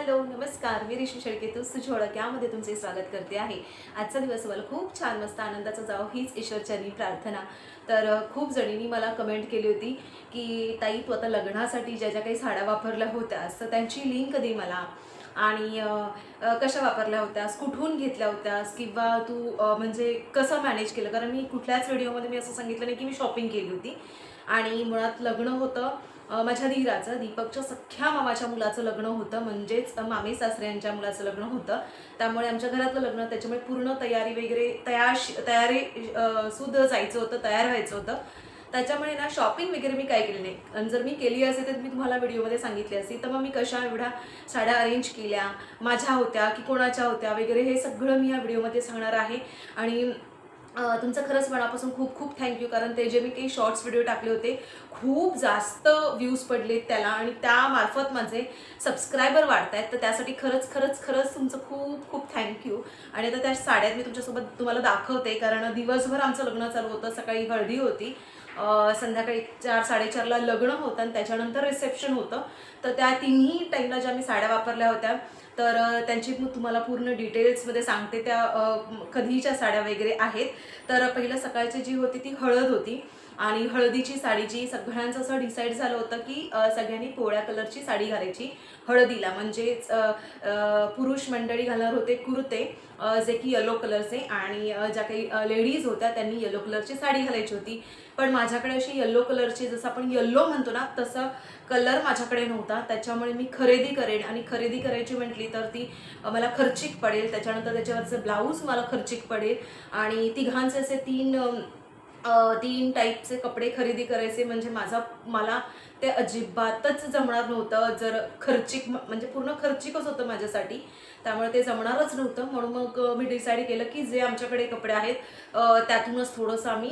Hello नमस्कार. मी रिशू शेळकेतू सुची ओळख यामध्ये तुमचे स्वागत करते आहे. आजचा दिवस मला खूप छान मस्त आनंदाचा जावं हीच ईश्वरचरणी प्रार्थना. तर खूप जणींनी मला कमेंट केली होती की ताई तू आता लग्नासाठी ज्या ज्या काही साड्या वापरल्या होत्या तर त्यांची लिंक दे मला. आणि कशा वापरल्या होत्यास कुठून घेतल्या होत्यास किंवा तू म्हणजे कसं मॅनेज केलं? कारण मी कुठल्याच व्हिडिओमध्ये मी असं सांगितलं नाही की मी शॉपिंग केली होती. आणि मुळात लग्न होतं. माझ्या धीराचं दीपकच्या सख्ख्या मामाच्या मुलाचं लग्न होतं. म्हणजेच मामी सासरे यांच्या मुलाचं लग्न होतं. त्यामुळे आमच्या घरातलं लग्न त्याच्यामुळे पूर्ण तयारी वगैरे तयार तयारी अ, सुद्धा जायचं होतं तयार व्हायचं होतं. त्याच्यामुळे ना शॉपिंग वगैरे मी काय केली नाही. आणि जर मी केली असेल तर मी तुम्हाला व्हिडिओमध्ये सांगितली असती तर मग मी कशा एवढ्या साड्या अरेंज केल्या माझ्या होत्या की कोणाच्या होत्या वगैरे हे सगळं मी या व्हिडिओमध्ये सांगणार आहे. आणि तुमचं खरंच मनापासून खूप खूप थँक्यू कारण ते जे मी काही शॉर्ट्स व्हिडिओ टाकले होते खूप जास्त व्ह्यूज पडलेत त्याला आणि त्यामार्फत माझे सबस्क्रायबर वाढत आहेत तर त्यासाठी खरंच खरंच खरंच तुमचं खूप खूप थँक्यू आणि आता त्या साड्यात मी तुमच्यासोबत तुम्हाला दाखवते कारण दिवसभर आमचं लग्न चालू होतं सकाळी हळदी होती. संध्याकाळी चार साडेचारला लग्न होतं आणि त्याच्यानंतर रिसेप्शन होतं. तर त्या तिन्ही टाईमला ज्या मी साड्या वापरल्या होत्या तर त्यांची मी तुम्हाला पूर्ण डिटेल्समध्ये सांगते त्या कधीच्या साड्या वगैरे आहेत. तर पहिलं सकाळची जी होती ती हळद होती. आणि हळदीची साडीची सगळ्यांचं असं डिसाईड झालं होतं की सगळ्यांनी पोळ्या कलरची साडी घालायची हळदीला. म्हणजेच पुरुष मंडळी घालणार होते कुर्ते जे की येलो कलरचे आणि ज्या काही लेडीज होत्या त्यांनी येलो कलरची साडी घालायची होती. पण माझ्याकडे अशी येल्लो कलरची जसं आपण येल्लो म्हणतो ना तसं कलर माझ्याकडे नव्हता. त्याच्यामुळे मी खरेदी करेन आणि खरेदी करायची म्हटली तर ती मला खर्चिक पडेल. त्याच्यानंतर त्याच्यावरचं ब्लाऊज मला खर्चिक पडेल. आणि तिघांचे असे तीन तीन टाईपचे कपडे खरेदी करायचे. म्हणजे माझा मला ते अजिबातच जमणार नव्हतं. जर खर्चिक म- म्हणजे पूर्ण खर्चिकच होतं माझ्यासाठी. त्यामुळे ते जमणारच नव्हतं. म्हणून मग मी डिसाईड केलं की जे आमच्याकडे कपडे आहेत त्यातूनच थोडंसं आम्ही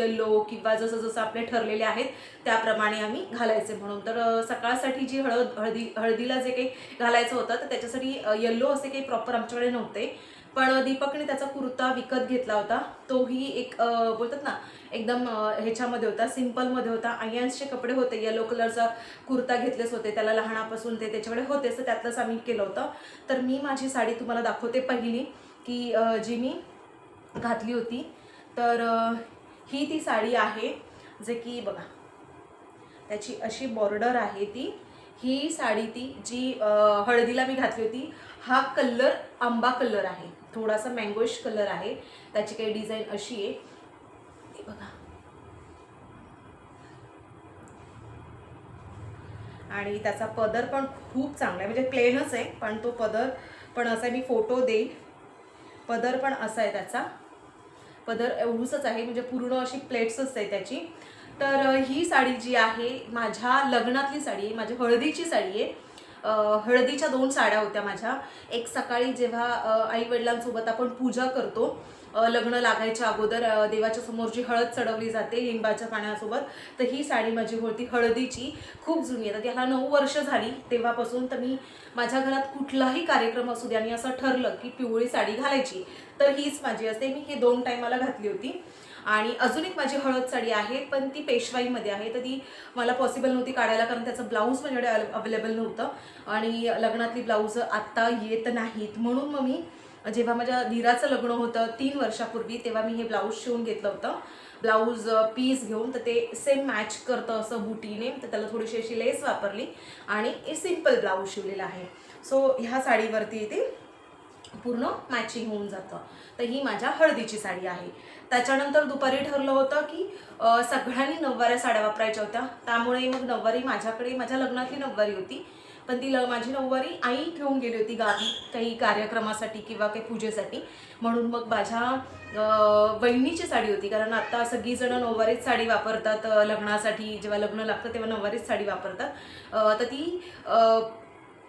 येल्लो किंवा जसं जसं आपले ठरलेले आहेत त्याप्रमाणे आम्ही घालायचे. म्हणून तर सकाळसाठी जी हळद हळदी हळदीला जे काही घालायचं होतं तर त्याच्यासाठी येल्लो असे काही प्रॉपर आमच्याकडे नव्हते. पण दीपकने त्याचा कुर्ता विकत घेतला होता. तोही एक बोलतात ना एकदम ह्याच्यामध्ये होता सिम्पलमध्ये होता. आयन्सचे कपडे होते येलो कलरचा कुर्ता घेतलेच होते. त्याला लहानापासून ते त्याच्याकडे होतेच तर त्यातलंच आम्ही केलं होतं. तर मी माझी साडी तुम्हाला दाखवते पहिली की जी मी घातली होती. तर ही ती साडी आहे जे की बघा त्याची अशी बॉर्डर आहे ती. ही साडी ती जी हळदीला मी घातली होती. हा कलर आंबा कलर आहे. थोडासा मँगोश कलर आहे. त्याची काही डिझाईन अशी आहे. हे बघा. आणि त्याचा पदर पण खूप चांगला आहे. म्हणजे प्लेनच आहे पण तो पदर पण असा आहे, मी फोटो देईल. पदर पण असा आहे त्याचा. पदर एवढूसच आहे. म्हणजे पूर्ण अशी प्लेट्सच आहे त्याची. तर ही साडी जी आहे माझ्या लग्नातली साडी आहे. माझ्या हळदीची साडी आहे. हळदीच्या दोन साड्या होत्या माझ्या. एक सकाळी जेव्हा आई वडिलांसोबत आपण पूजा करतो लग्न लागायच्या अगोदर देवाच्या समोर जी हळद चढवली जाते लिंबाच्या पाण्यासोबत तर ही साडी माझी होती हळदीची. खूप जुनी आहे. तर त्याला नऊ वर्ष झाली तेव्हापासून. तर मी माझ्या घरात कुठलाही कार्यक्रम असू द्या आणि असं ठरलं की पिवळी साडी घालायची तर हीच माझी असते. मी ही दोन टायमाला घातली होती. आणि अजून एक माझी हळद साडी आहे पण ती पेशवाईमध्ये आहे. तर ती मला पॉसिबल नव्हती काढायला कारण त्याचं ब्लाऊज माझ्याकडे अवेलेबल नव्हतं. आणि लग्नातली ब्लाऊज आत्ता येत नाहीत. म्हणून मग मी जेव्हा माझ्या धीराचं लग्न होतं तीन वर्षापूर्वी तेव्हा मी हे ब्लाऊज शिवून घेतलं होतं. ब्लाऊज पीस घेऊन तर ते सेम मॅच करतं असं बुटीने. तर त्याला थोडीशी अशी लेस वापरली आणि सिंपल ब्लाऊज शिवलेला आहे. सो ह्या साडीवरती ते पूर्ण मॅचिंग होऊन जातं. तर ही माझ्या हळदीची साडी आहे. त्याच्यानंतर दुपारी ठरलं होतं की सगळ्यांनी नऊवाऱ्या साड्या वापरायच्या होत्या. त्यामुळे मग नऊवारी माझ्याकडे माझ्या लग्नातली नऊवारी होती. पण ती ल माझी नऊवारी आई घेऊन गेली होती गावी काही कार्यक्रमासाठी किंवा काही पूजेसाठी. म्हणून मग माझ्या बहिणीची साडी होती. कारण आता सगळीजणं नऊवारीच साडी वापरतात लग्नासाठी. जेव्हा लग्न लागतं तेव्हा नऊवारीच साडी वापरतात. तर ती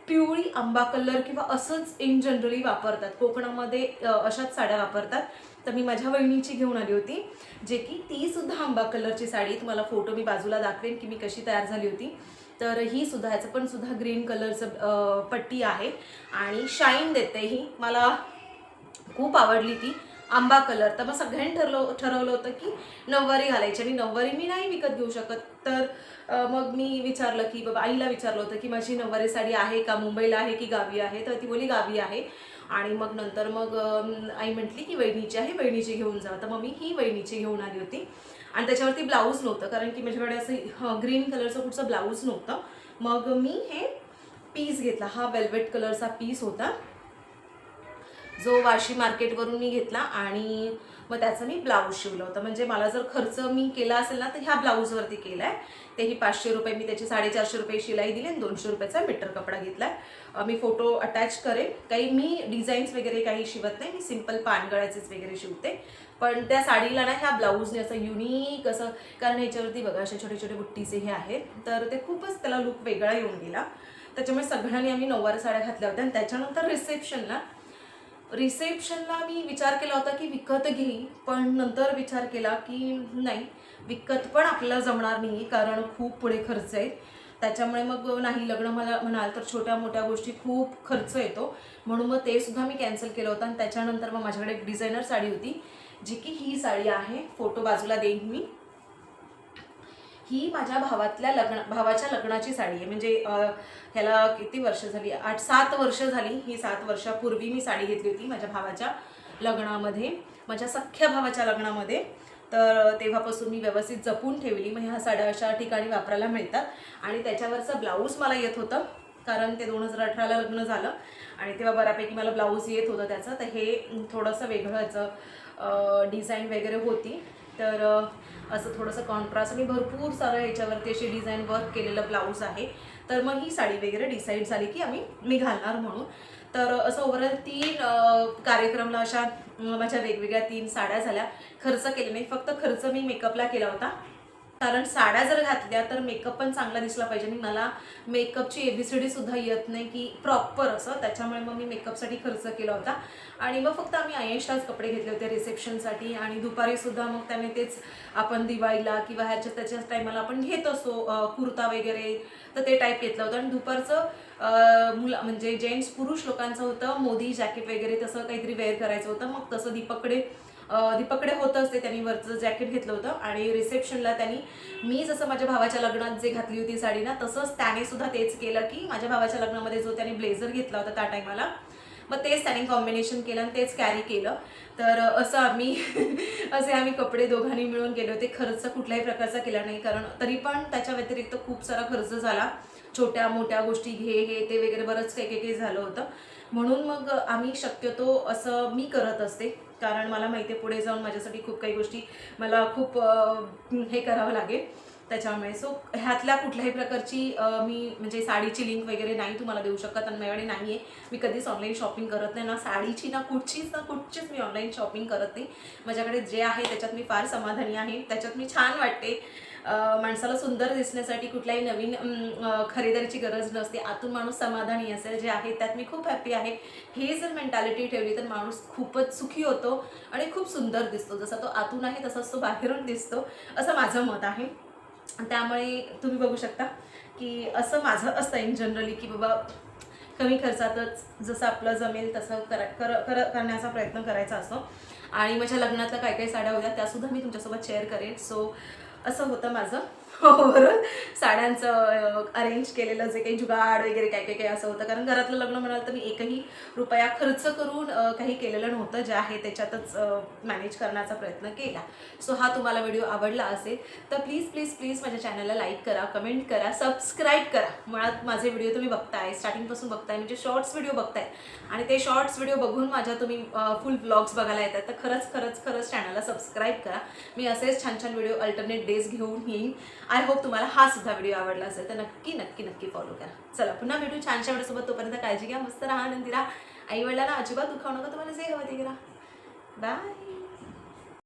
पिवळी आंबा कलर किंवा असंच इन जनरली वापरतात. कोकणामध्ये अशाच साड्या वापरतात. तर मी माझ्या वहिनीची घेऊन आली होती जे की ती सुद्धा आंबा कलरची साडी. तुम्हाला फोटो मी बाजूला दाखवेन की मी कशी तयार झाली होती. तर ही सुद्धा ह्याचं पण सुद्धा ग्रीन कलरचं पट्टी आहे. आणि शाईन देते ही मला खूप आवडली ती आंबा कलर तर मग सगळ्यांनी ठरलो ठरवलं होतं की नऊवारी घालायची. आणि नऊवारी मी नाही विकत घेऊ शकत. तर मग मी विचारलं की बाबा आईला विचारलं होतं की माझी नववारी साडी आहे का? मुंबईला आहे की गावी आहे? तर ती बोली गावी आहे. आणि मग नंतर मग आई म्हटली की वहिनीची आहे वहिनीची घेऊन जा. तर मग मी ही वहिनीची घेऊन आली होती. आणि त्याच्यावरती ब्लाऊज नव्हतं कारण की माझ्याकडे असं ग्रीन कलरचं कुठचं ब्लाऊज नव्हतं. मग मी हे पीस घेतला हा वेल्वेट कलरचा पीस होता. जो वाशी मार्केटवरून मी घेतला आणि मग त्याचं मी ब्लाऊज शिवलं होतं. म्हणजे मला जर खर्च मी केला असेल ना तर ह्या ब्लाऊजवरती केला आहे तेही पाचशे रुपये मी त्याची साडेचारशे रुपये शिलाई दिली आणि दोनशे रुपयाचा मीटर कपडा घेतला आहे मी फोटो अटॅच करेन. काही मी डिझाईन्स वगैरे काही शिवत नाही. मी सिंपल पानगळ्याचेच वगैरे शिवते. पण त्या साडीला ना ह्या ब्लाऊजने असं युनिक असं कारण ह्याच्यावरती बघा असे छोटे छोटे बुट्टीचे हे आहेत. तर ते खूपच त्याला लुक वेगळा येऊन गेला. त्याच्यामुळे सगळ्यांनी आम्ही नऊवार साड्या घातल्या होत्या आणि त्याच्यानंतर रिसेप्शनला रिसेप्शनला मी विचार केला होता की विकत घेईन पण नंतर विचार केला की नाही विकत पण आपल्याला जमणार नाही कारण खूप पुढे खर्च आहेत त्याच्यामुळे मग नाही लग्न मला म्हणाल तर छोट्या मोठ्या गोष्टी खूप खर्च येतो. म्हणून मग ते सुद्धा मी कॅन्सल केलं होतं आणि त्याच्यानंतर मग माझ्याकडे एक डिझायनर साडी होती जी की ही साडी आहे. फोटो बाजूला देईन मी. ही माझ्या भावातल्या लग्न भावाच्या लग्नाची साडी आहे. म्हणजे ह्याला किती वर्ष झाली? आठ सात वर्ष झाली. ही सात वर्षापूर्वी मी साडी घेतली होती माझ्या भावाच्या लग्नामध्ये माझ्या सख्ख्या भावाच्या लग्नामध्ये. तर तेव्हापासून मी व्यवस्थित जपून ठेवली. मग ह्या साड्या अशा ठिकाणी वापरायला मिळतात. आणि त्याच्यावरचं ब्लाऊज मला येत होतं कारण ते दोन हजार अठराला लग्न झालं. आणि तेव्हा बऱ्यापैकी मला ब्लाऊज येत होतं त्याचं. तर हे थोडंसं वेगळं याचं डिझाईन वगैरे होती. तर असं थोडंसं कॉन्ट्रास्ट आणि भरपूर सारं याच्यावरती अशी डिझाईन वर्क केलेलं ब्लाऊज आहे. तर मग ही साडी वगैरे डिसाईड झाली की आम्ही मी घालणार म्हणून. तर असं ओव्हरऑल तीन कार्यक्रमला अशा माझ्या वेगवेगळ्या तीन साड्या झाल्या. खर्च केले. नाही फक्त खर्च मी मेकअपला केला होता. कारण साड्या जर घातल्या तर मेकअप पण चांगला दिसला पाहिजे. आणि मला मेकअपची एबीसीडी सुद्धा येत नाही की प्रॉपर असं. त्याच्यामुळे मग मी मेकअपसाठी खर्च केला होता. आणि मग फक्त आम्ही आयेशलाच कपडे घेतले होते रिसेप्शनसाठी आणि दुपारी सुद्धा मग त्याने तेच आपण दिवाळीला किंवा ह्याच्या त्याच्याच टायमाला आपण घेत असतो कुर्ता वगैरे. तर ते टाईप घेतलं होतं. आणि दुपारचं मुला म्हणजे जेंट्स पुरुष लोकांचं होतं. मोदी जॅकेट वगैरे तसं काहीतरी वेअर करायचं होतं. मग तसं दीपकडे दीपकडे होतं असते त्यांनी वरचं जॅकेट घेतलं होतं आणि रिसेप्शनला त्यांनी मी जसं माझ्या भावाच्या लग्नात जे घातली होती साडी ना तसंच त्याने सुद्धा तेच केलं की माझ्या भावाच्या लग्नामध्ये जो त्याने ब्लेझर घेतला होता त्या टायमाला मग तेच त्याने कॉम्बिनेशन केलं आणि तेच कॅरी केलं. तर असं आम्ही असे आम्ही कपडे दोघांनी मिळून गेले होते. खर्च कुठल्याही प्रकारचा केला नाही कारण तरी पण त्याच्या व्यतिरिक्त खूप सारा खर्च झाला. छोट्या मोठ्या गोष्टी घे हे ते वगैरे बरंच काही काही काही झालं होतं. म्हणून मग आम्ही शक्यतो असं मी करत असते. कारण मला माहिती आहे पुढे जाऊन माझ्यासाठी खूप काही गोष्टी मला खूप हे करावं लागेल त्याच्यामुळे. सो ह्यातल्या कुठल्याही प्रकारची मी म्हणजे साडीची लिंक वगैरे नाही तुम्हाला देऊ शकत आणि माझ्याकडे नाही आहे मी कधीच ऑनलाईन शॉपिंग करत नाही. ना साडीची ना कुठचीच ना कुठचीच मी ऑनलाईन शॉपिंग करत नाही. माझ्याकडे जे आहे त्याच्यात मी फार समाधानी आहे. त्याच्यात मी छान वाटते. माणसाला सुंदर दिसण्यासाठी कुठल्याही नवीन खरेदीची गरज नसते. आतून माणूस समाधानी असेल जे आहे त्यात मी खूप हॅप्पी आहे. हे जर मेंटॅलिटी ठेवली तर माणूस खूपच सुखी होतो आणि खूप सुंदर दिसतो. जसा तो आतून आहे तसाच तो बाहेरून दिसतो असं माझं मत आहे. त्यामुळे तुम्ही बघू शकता की असं माझं असतं इन जनरली की बाबा कमी खर्चातच जसं आपलं जमेल तसं करा कर कर करण्याचा प्रयत्न करायचा असतो. आणि माझ्या लग्नातल्या काही काही साड्या होत्या त्यासुद्धा मी तुमच्यासोबत शेअर करेन. सो असं होतं माझं. ओव्हरऑल साड्यांचं अरेंज केलेलं जे काही जुगाड वगैरे काय काय काय असं होतं. कारण घरातलं लग्न म्हणाल तर मी एकही रुपया खर्च करून काही केलेलं नव्हतं. जे आहे त्याच्यातच मॅनेज करण्याचा प्रयत्न केला. सो हा तुम्हाला व्हिडिओ आवडला असेल तर प्लीज प्लीज प्लीज माझ्या चॅनलला लाईक करा कमेंट करा सबस्क्राईब करा. मुळात माझे व्हिडिओ तुम्ही बघताय स्टार्टिंगपासून बघताय म्हणजे शॉर्ट्स व्हिडिओ बघताय. आणि ते शॉर्ट्स व्हिडिओ बघून माझ्या तुम्ही फुल ब्लॉग्स बघायला येतात. तर खरंच खरंच खरंच चॅनलला सबस्क्राईब करा. मी असेच छान छान व्हिडिओ अल्टरनेट डेज घेऊन येईन. आय होप तुम्हाला हा सुद्धा व्हिडिओ आवडला असेल तर नक्की नक्की नक्की फॉलो करा. चला पुन्हा भेटू छानशा व्हिडिओसोबत तोपर्यंत काळजी घ्या मस्त राहा आनंदी राहा आई वडिलांना अजिबात दुखावू नका तुम्हाला जे हवं ते करा. बाय